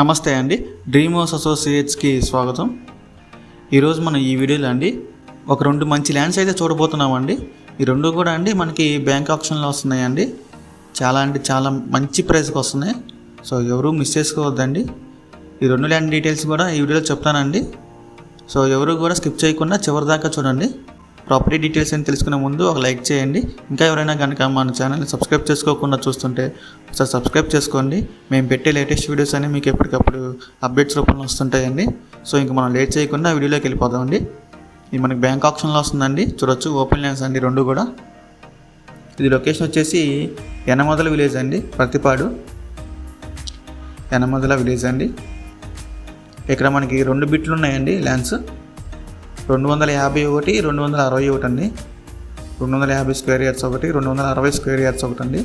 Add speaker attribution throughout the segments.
Speaker 1: నమస్తే అండి. Dream house అసోసియేట్స్కి స్వాగతం. ఈరోజు మనం ఈ వీడియోలో అండి ఒక రెండు మంచి ల్యాండ్స్ అయితే చూడబోతున్నామండి. ఈ రెండు కూడా అండి మనకి బ్యాంక్ ఆప్షన్లో వస్తున్నాయండి. చాలా అంటే చాలా మంచి ప్రైస్కి వస్తున్నాయి. సో ఎవరు మిస్ చేసుకోవద్దండి. ఈ రెండు ల్యాండ్ డీటెయిల్స్ కూడా ఈ వీడియోలో చెప్తానండి. సో ఎవరు కూడా స్కిప్ చేయకుండా చివరి దాకా చూడండి. ప్రాపర్టీ డీటెయిల్స్ అని తెలుసుకునే ముందు ఒక లైక్ చేయండి. ఇంకా ఎవరైనా కనుక మన ఛానల్ని సబ్స్క్రైబ్ చేసుకోకుండా చూస్తుంటే ఒకసారి సబ్స్క్రైబ్ చేసుకోండి. మేము పెట్టే లేటెస్ట్ వీడియోస్ అని మీకు ఎప్పటికప్పుడు అప్డేట్స్ రూపంలో వస్తుంటాయండి. సో ఇంక మనం లేట్ చేయకుండా వీడియోలోకి వెళ్ళిపోదామండి ఇది మనకి బ్యాంక్ ఆప్షన్లో వస్తుందండి. చూడొచ్చు ఓపెన్ ల్యాండ్స్ అండి రెండు కూడా. ఇది లొకేషన్ వచ్చేసి యనమదల విలేజ్ అండి ప్రతిపాడు. యనమదల విలేజ్ అండి. ఇక్కడ మనకి రెండు బిట్లు ఉన్నాయండి ల్యాండ్స్. రెండు వందల యాభై ఒకటి రెండు వందల అరవై ఒకటి అండి రెండు వందల యాభై స్క్వేర్ యార్డ్స్ ఒకటి రెండు వందల అరవై స్క్వేర్ యార్డ్స్ ఒకటి అండి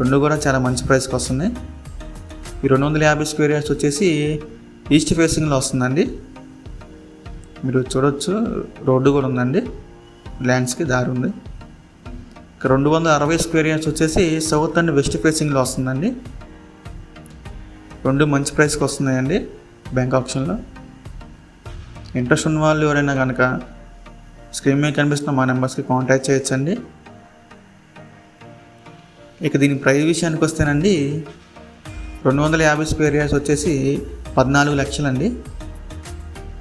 Speaker 1: రెండు కూడా చాలా మంచి ప్రైస్కి వస్తున్నాయి ఈ రెండు వందల యాభై స్క్వేర్ యార్డ్స్ వచ్చేసి ఈస్ట్ ఫేసింగ్లో వస్తుందండి. మీరు చూడొచ్చు రోడ్డు కూడా ఉందండి. ల్యాండ్స్కి దారి ఉంది. రెండు వందల అరవై స్క్వేర్ యార్డ్స్ వచ్చేసి సౌత్ అండ్ వెస్ట్ ఫేసింగ్లో వస్తుందండి. రెండు మంచి ప్రైస్కి వస్తున్నాయండి బ్యాంక్ ఆప్షన్లో. ఇంట్రెస్ట్ ఉన్న వాళ్ళు ఎవరైనా కనుక స్క్రీన్ మీద కనిపిస్తున్న మా నెంబర్స్కి కాంటాక్ట్ చేయొచ్చండి. ఇక దీని ప్రైస్ విషయానికి వస్తేనండి రెండు వందల యాభై స్క్వేర్ యార్డ్స్ వచ్చేసి పద్నాలుగు లక్షలండి.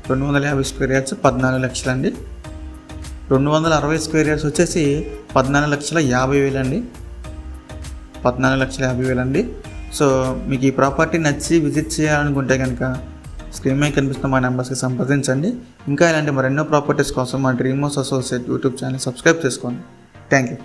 Speaker 1: రెండు వందల యాభై స్క్వేర్ యార్డ్స్ పద్నాలుగు లక్షలండి. రెండు వందల అరవై స్క్వేర్ యార్డ్స్ వచ్చేసి పద్నాలుగు లక్షల యాభై వేలండి. పద్నాలుగు లక్షల యాభై వేలండి. సో మీకు ఈ ప్రాపర్టీ నచ్చి విజిట్ చేయాలనుకుంటే కనుక స్క్రీన్ మీద కనిపిస్తున్న మా నెంబర్స్కి సంప్రదించండి. ఇంకా ఇలాంటి మరెన్నో ప్రాపర్టీస్ కోసం మా dream house associate YouTube channel subscribe చేసుకోండి. Thank you